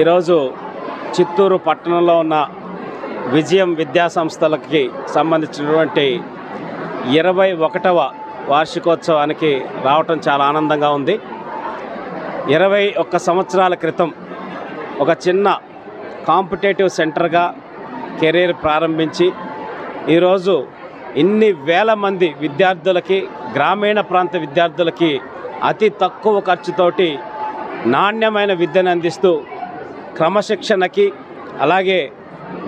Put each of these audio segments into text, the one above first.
ఈరోజు చిత్తూరు పట్టణంలో ఉన్న విజయం విద్యా సంస్థలకి సంబంధించినటువంటి ఇరవై ఒకటవ వార్షికోత్సవానికి రావటం చాలా ఆనందంగా ఉంది. ఇరవై ఒక్క సంవత్సరాల క్రితం ఒక చిన్న కాంపిటేటివ్ సెంటర్గా కెరీర్ ప్రారంభించి ఈరోజు ఇన్ని వేల మంది విద్యార్థులకి గ్రామీణ ప్రాంత విద్యార్థులకి అతి తక్కువ ఖర్చుతోటి నాణ్యమైన విద్యను అందిస్తూ క్రమశిక్షణకి అలాగే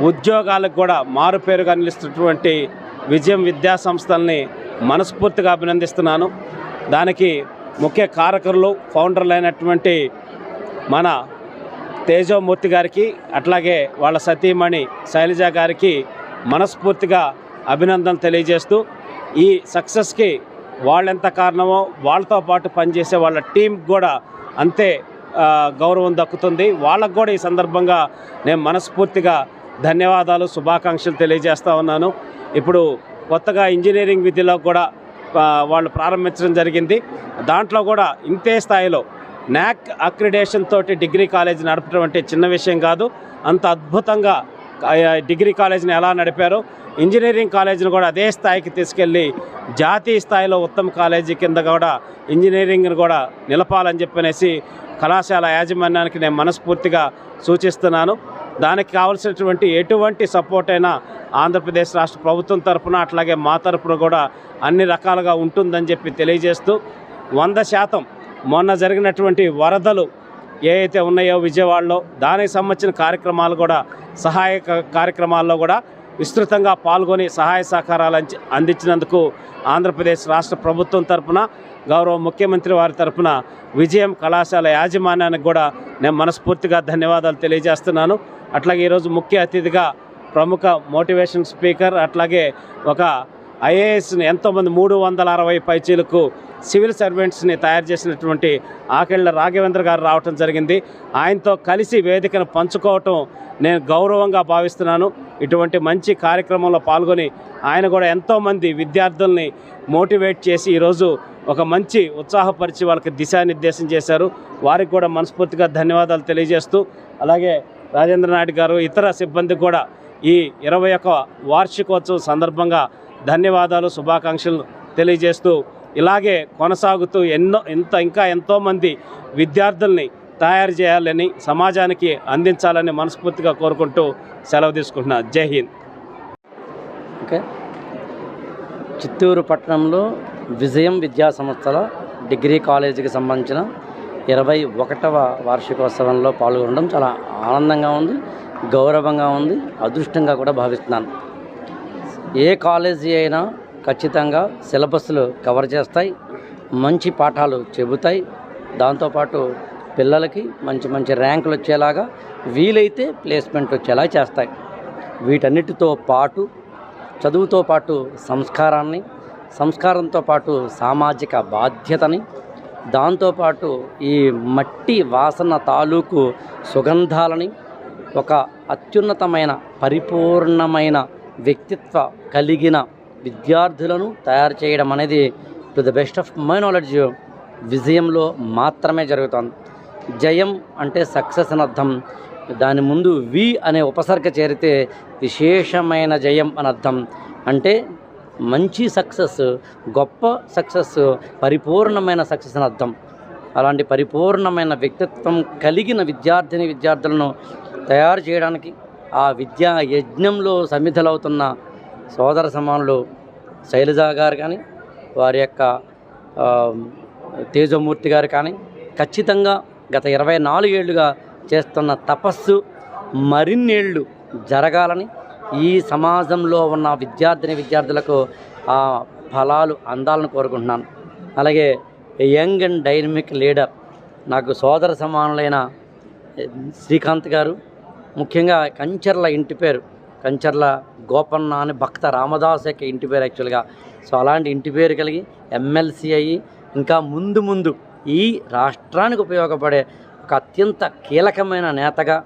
ఉద్యోగాలకు కూడా మారుపేరుగా నిలుస్తున్నటువంటి విజయం విద్యా సంస్థల్ని మనస్ఫూర్తిగా అభినందిస్తున్నాను. దానికి ముఖ్య కారకులు ఫౌండర్లు అయినటువంటి మన తేజోమూర్తి గారికి అట్లాగే వాళ్ళ సతీమణి శైలజ గారికి మనస్ఫూర్తిగా అభినందనలు తెలియజేస్తూ ఈ సక్సెస్కి వాళ్ళెంత కారణమో వాళ్ళతో పాటు పనిచేసే వాళ్ళ టీం కూడా అంతే గౌరవం దక్కుతుంది. వాళ్ళకు కూడా ఈ సందర్భంగా నేను మనస్ఫూర్తిగా ధన్యవాదాలు శుభాకాంక్షలు తెలియజేస్తూ ఉన్నాను. ఇప్పుడు కొత్తగా ఇంజనీరింగ్ విద్యలో కూడా వాళ్ళు ప్రారంభించడం జరిగింది. దాంట్లో కూడా ఇంతే స్థాయిలో నాక్ అక్రిడేషన్ తోటి డిగ్రీ కాలేజ్ నడపడం అంటే చిన్న విషయం కాదు. అంత అద్భుతంగా డిగ్రీ కాలేజీని ఎలా నడిపారో ఇంజనీరింగ్ కాలేజీని కూడా అదే స్థాయికి తీసుకెళ్ళి జాతీయ స్థాయిలో ఉత్తమ కాలేజీ కింద కూడా ఇంజనీరింగ్ని కూడా నిలపాలని చెప్పనేసి కళాశాల యాజమాన్యానికి నేను మనస్ఫూర్తిగా సూచిస్తున్నాను. దానికి కావలసినటువంటి ఎటువంటి సపోర్ట్ అయినా ఆంధ్రప్రదేశ్ రాష్ట్ర ప్రభుత్వం తరఫున అట్లాగే మా తరపున కూడా అన్ని రకాలుగా ఉంటుందని చెప్పి తెలియజేస్తూ వంద శాతం మొన్న జరిగినటువంటి వరదలు ఏ అయితే ఉన్నాయో విజయవాడలో దానికి సంబంధించిన కార్యక్రమాలు కూడా సహాయక కార్యక్రమాల్లో కూడా విస్తృతంగా పాల్గొని సహాయ సహకారాలు అందించినందుకు ఆంధ్రప్రదేశ్ రాష్ట్ర ప్రభుత్వం తరపున గౌరవ ముఖ్యమంత్రి వారి తరపున విజయం కళాశాల యాజమాన్యానికి కూడా నేను మనస్ఫూర్తిగా ధన్యవాదాలు తెలియజేస్తున్నాను. అట్లాగే ఈరోజు ముఖ్య అతిథిగా ప్రముఖ మోటివేషన్ స్పీకర్ అట్లాగే ఒక ఐఏఎస్ని ఎంతోమంది మూడు వందల అరవై పైచీలకు సివిల్ సర్వెంట్స్ని తయారు చేసినటువంటి ఆకెళ్ళ రాఘవేంద్ర గారు రావటం జరిగింది. ఆయనతో కలిసి వేదికను పంచుకోవటం నేను గౌరవంగా భావిస్తున్నాను. ఇటువంటి మంచి కార్యక్రమంలో పాల్గొని ఆయన కూడా ఎంతోమంది విద్యార్థుల్ని మోటివేట్ చేసి ఈరోజు ఒక మంచి ఉత్సాహపరిచి వాళ్ళకి దిశానిర్దేశం చేశారు. వారికి కూడా మనస్ఫూర్తిగా ధన్యవాదాలు తెలియజేస్తూ అలాగే రాజేంద్ర నాయుడు గారు ఇతర సిబ్బంది కూడా ఈ ఇరవై ఒక వార్షికోత్సవం సందర్భంగా ధన్యవాదాలు శుభాకాంక్షలు తెలియజేస్తూ ఇలాగే కొనసాగుతూ ఎన్నో ఎంత ఇంకా ఎంతోమంది విద్యార్థుల్ని తయారు చేయాలని సమాజానికి అందించాలని మనస్ఫూర్తిగా కోరుకుంటూ సెలవు తీసుకుంటున్నా. జై హింద్. ఓకే. చిత్తూరు పట్టణంలో విజయం విద్యా సంస్థల డిగ్రీ కాలేజీకి సంబంధించిన ఇరవై ఒకటవ వార్షికోత్సవంలో పాల్గొనడం చాలా ఆనందంగా ఉంది గౌరవంగా ఉంది అదృష్టంగా కూడా భావిస్తున్నాను. ఏ కాలేజీ అయినా ఖచ్చితంగా సిలబస్లు కవర్ చేస్తాయి మంచి పాఠాలు చెబుతాయి. దాంతోపాటు పిల్లలకి మంచి మంచి ర్యాంకులు వచ్చేలాగా వీలైతే ప్లేస్మెంట్ వచ్చేలా చేస్తాయి. వీటన్నిటితో పాటు చదువుతో పాటు సంస్కారాన్ని సంస్కారంతో పాటు సామాజిక బాధ్యతని దాంతోపాటు ఈ మట్టి వాసన తాలూకు సుగంధాలని ఒక అత్యున్నతమైన పరిపూర్ణమైన వ్యక్తిత్వ కలిగిన విద్యార్థులను తయారు చేయడం అనేది to the best of my knowledge విజయంలో మాత్రమే జరుగుతుంది. జయం అంటే సక్సెస్ అని అర్థం. దాని ముందు వి అనే ఉపసర్గ చేరితే విశేషమైన జయం అని అర్థం. అంటే మంచి సక్సెస్ గొప్ప సక్సెస్ పరిపూర్ణమైన సక్సెస్ అని అర్థం. అలాంటి పరిపూర్ణమైన వ్యక్తిత్వం కలిగిన విద్యార్థిని విద్యార్థులను తయారు చేయడానికి ఆ విద్యా యజ్ఞంలో సమిధలవుతున్న సోదర సమానులు శైలజ గారు కానీ వారి యొక్క తేజమూర్తి గారు కానీ ఖచ్చితంగా గత ఇరవై నాలుగేళ్ళుగా చేస్తున్న తపస్సు మరిన్నేళ్ళు జరగాలని ఈ సమాజంలో ఉన్న విద్యార్థిని విద్యార్థులకు ఆ ఫలాలు అందాలని కోరుకుంటున్నాను. అలాగే యంగ్ అండ్ డైనమిక్ లీడర్ నాకు సోదర సమానులైన శ్రీకాంత్ గారు ముఖ్యంగా కంచర్ల ఇంటి పేరు. కంచర్ల గోపన్న అని భక్త రామదాస్ యొక్క ఇంటి పేరు యాక్చువల్గా. సో అలాంటి ఇంటి పేరు కలిగి ఎమ్మెల్సీ అయ్యి ఇంకా ముందు ముందు ఈ రాష్ట్రానికి ఉపయోగపడే ఒక అత్యంత కీలకమైన నేతగా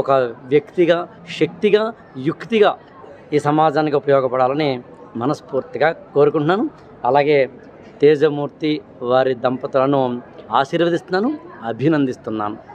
ఒక వ్యక్తిగా శక్తిగా యుక్తిగా ఈ సమాజానికి ఉపయోగపడాలని మనస్ఫూర్తిగా కోరుకుంటున్నాను. అలాగే తేజమూర్తి వారి దంపతులను ఆశీర్వదిస్తున్నాను అభినందిస్తున్నాను.